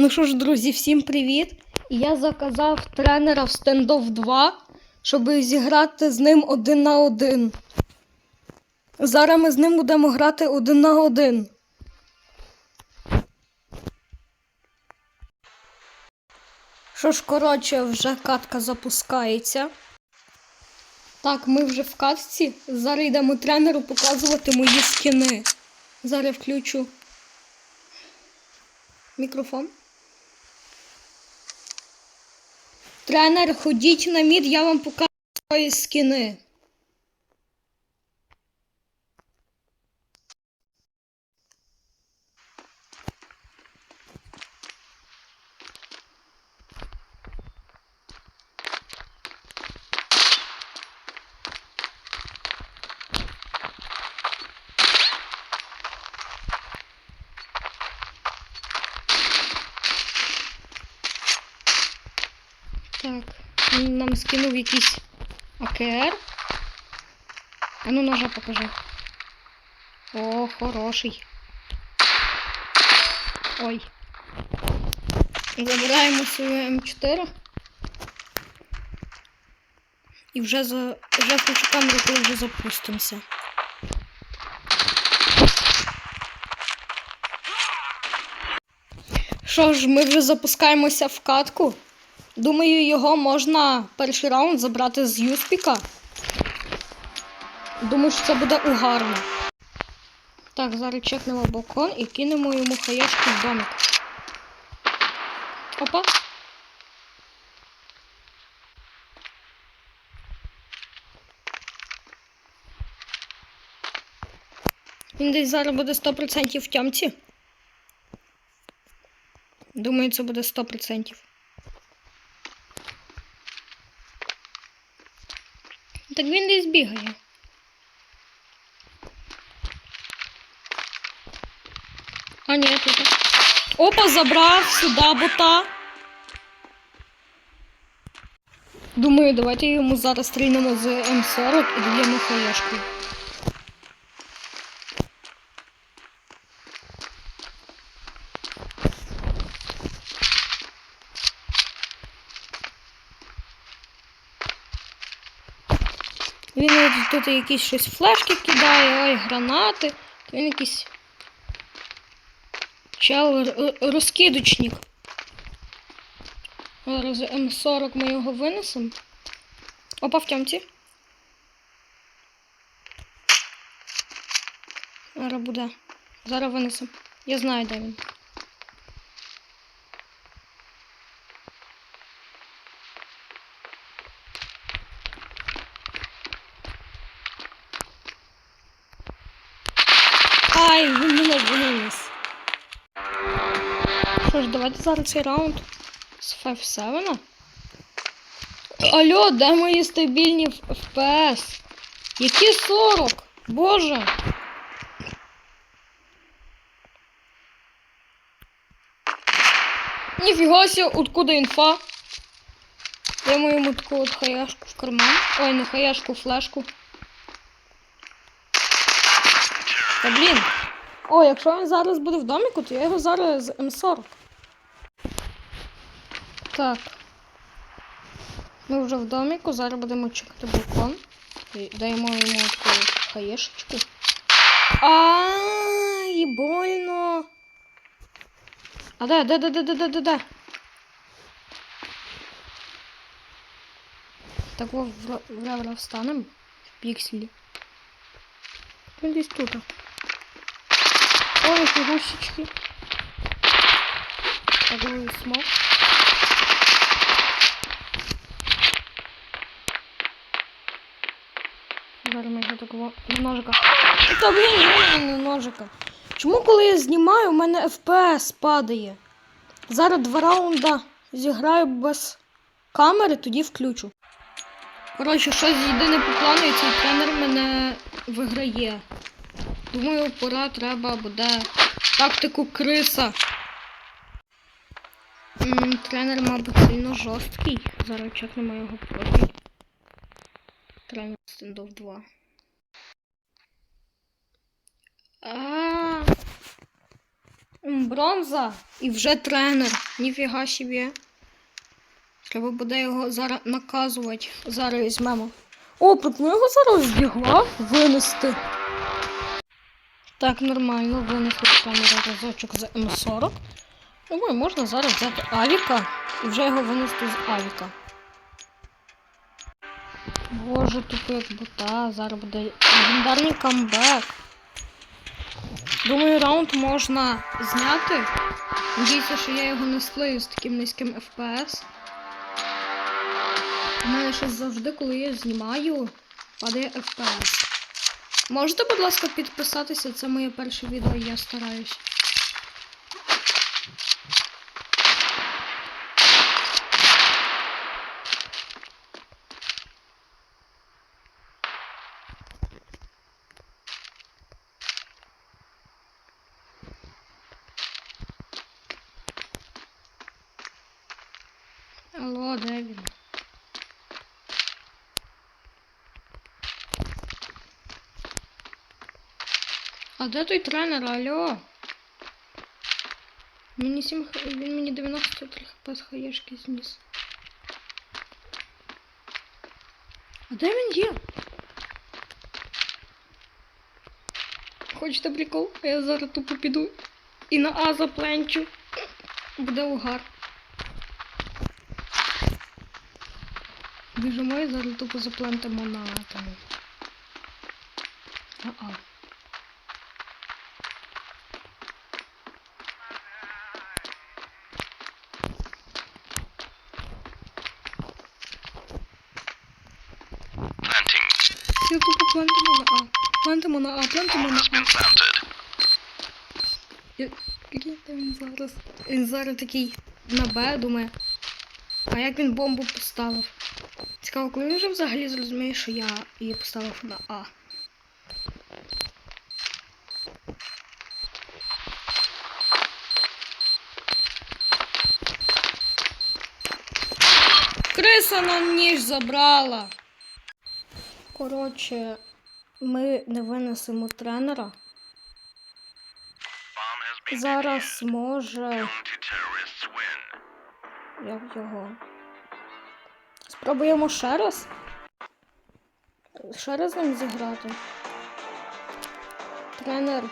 Ну що ж, друзі, всім привіт! Я заказав тренера в стендов 2, щоб зіграти з ним один на один. Зараз ми з ним будемо грати один на один. Що ж, коротше, вже катка запускається. Так, ми вже в катці. Зараз йдемо тренеру показувати мої скіни. Зараз включу мікрофон. Тренер, ходіть на мід, я вам покажу свої скіни. Так, він нам скинув якийсь АКР. А ну ножа покажи. О, хороший. Ой. Забираємо свою М4. І вже за. вже включу камеру, коли вже запустимося. Що ж, ми вже запускаємося в катку. Думаю, його можна перший раунд забрати з Юспіка. Думаю, що це буде угарно. Так, зараз чекнемо балкон і кинемо йому хаєшку в домик. Опа. Він десь зараз буде 100% в тямці. Думаю, це буде 100%. Він десь бігає. А ні, тут. Опа, забрав сюди бота. Думаю, давайте йому зараз стрільнемо з М40 і даємо хаєшку. Він тут якісь щось флешки кидає, ой, гранати. Він якийсь чел розкидочник. Зараз М40 ми його винесемо. Опа в тямці. Зараз буде. Зараз винесемо. Я знаю, де він. Ай, він мене виніс. Що ж, давайте зараз цей раунд з 5-7. Алло, де мої стабільні FPS? Які 40? Боже. Ніфіга себе, откуда інфа? Даємо йому таку от хаяшку в карман. Ой, не хаяшку, флешку. Та блін. О, якщо він зараз буде в доміку, то я його зараз з М40. Так. Ми вже в доміку, зараз будемо чекати балкон. І Даємо йому таку хаєшечку. Ай, больно. А де, де, де, де, де, де, де, де? Так во в ревера встанемо. В пікселі. Він десь тут. Ой, фигусечки. Погоди смог. Ми його такого ножика. Та блін, не ножика. Чому коли я знімаю, у мене FPS падає? Зараз два раунда зіграю без камери, тоді включу. Коротше, щось йде не по плану, і цей тренер мене виграє. Думаю, пора треба буде тактику криса. Тренер, мабуть, сильно жорсткий. Зараз чекнемо його профіль. Тренер стендов 2. А. Бронза і вже тренер. Ніфіга собі. Треба буде його зараз наказувати. Зараз візьмемо. О, пропоную його зараз збігла винести. Так, нормально, винесли тренера разочок за М40. Думаю, можна зараз взяти Авіка і вже його винести з Авіка. Боже, тупо як бота, зараз буде легендарний камбек. Думаю, раунд можна зняти. Надіюся, що я його не слию з таким низьким FPS. У мене щось завжди, коли я знімаю, падає FPS. Можете, будь ласка, підписатися, це моє перше відео, я стараюсь. Алло, де він? А де той тренер, алло? Мені 7, х- він мені 93 хп з хаєшки зніс. А де він є? Хочете прикол? А я зараз тупо піду і на А запленчу. Буде угар. Біжимо і зараз тупо заплентимо на тому. На А. Я тупо плентимо на А. Плентимо на А, плентимо на А. Який там він зараз? Він зараз такий на Б думає. А як він бомбу поставив? Цікаво, коли він вже взагалі зрозуміє, що я її поставив на А. Криса нам ніж забрала. Коротше, ми не винесемо тренера. Зараз може. Як його? Спробуємо ще раз. Ще раз ним зіграти. Тренер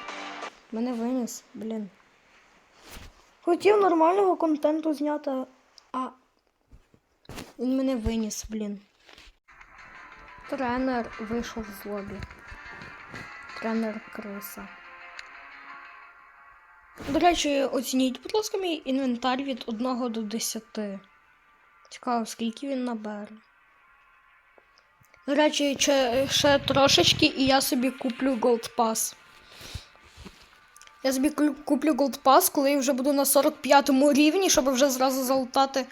мене виніс, блін. Хотів нормального контенту зняти, а він мене виніс, блін. Тренер вийшов з лобі. Тренер криса. До речі, оцініть, будь ласка, мій інвентар від 1 до 10. Цікаво, скільки він набере. До речі, ще, трошечки, і я собі куплю Gold Pass. Я собі куплю Gold Pass, коли я вже буду на 45 рівні, щоб вже зразу залутати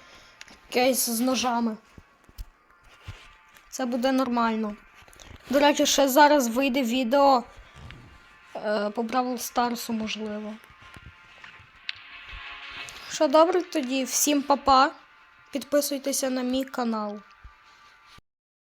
кейс з ножами. Це буде нормально. До речі, ще зараз вийде відео е, по Бравл Старсу, можливо. Що добре тоді, всім па-па. Підписуйтеся на мій канал.